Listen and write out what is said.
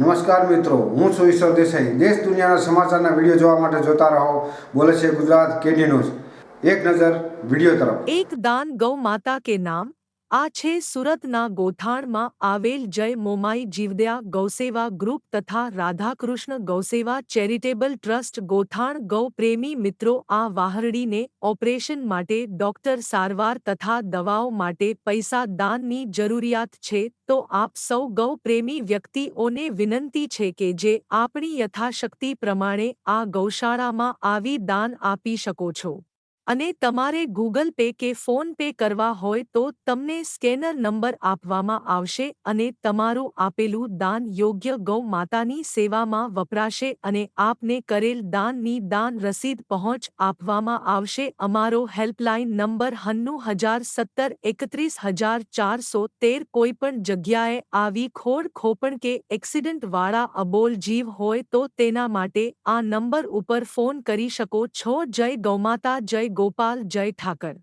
નમસ્કાર મિત્રો, હું છું ઈશ્વર દેસાઈ. દેશ દુનિયાના સમાચારના વીડિયો જોવા માટે જોતા રહો. બોલે છે ગુજરાત કેડી ન્યૂઝ. એક નજર વીડિયો તરફ. એક દાન ગૌ માતા કે નામ? આ છે સુરતના ગોથાણમાં આવેલ જય મોમાઈ જીવદયા ગૌસેવા ગ્રુપ તથા રાધાકૃષ્ણ ગૌસેવા ચેરિટેબલ ટ્રસ્ટ ગોથાણ ગૌપ્રેમી મિત્રો આ વાહરડીને ઓપરેશન માટે ડોક્ટર સારવાર તથા દવાઓ માટે પૈસા દાનની જરૂરિયાત છે તો આપ સૌ ગૌ પ્રેમી વ્યક્તિઓને વિનંતી છે કે જે આપણી યથાશક્તિ પ્રમાણે આ ગૌશાળામાં આવી દાન આપી શકો છો. અને તમારે ગૂગલ પે કે ફોન પે કરવા હોય તો તમને સ્કેનર નંબર આપવામાં આવશે અને તમારું આપેલું દાન યોગ્ય ગૌ માતાની સેવામાં વપરાશે અને આપને કરેલ દાનની દાન રસીદ પહોંચ આપવામાં આવશે. અમારો હેલ્પલાઇન નંબર હન્નુ હજાર સત્તર એકત્રીસ હજાર ચારસો તેર. કોઈપણ જગ્યાએ આવી ખોડ ખોપણ કે એક્સિડન્ટવાળા અબોલ જીવ હોય તો તેના માટે આ નંબર ઉપર ફોન કરી શકો છો. જય ગૌમાતા જય ગોપાલ જય ઠાકર.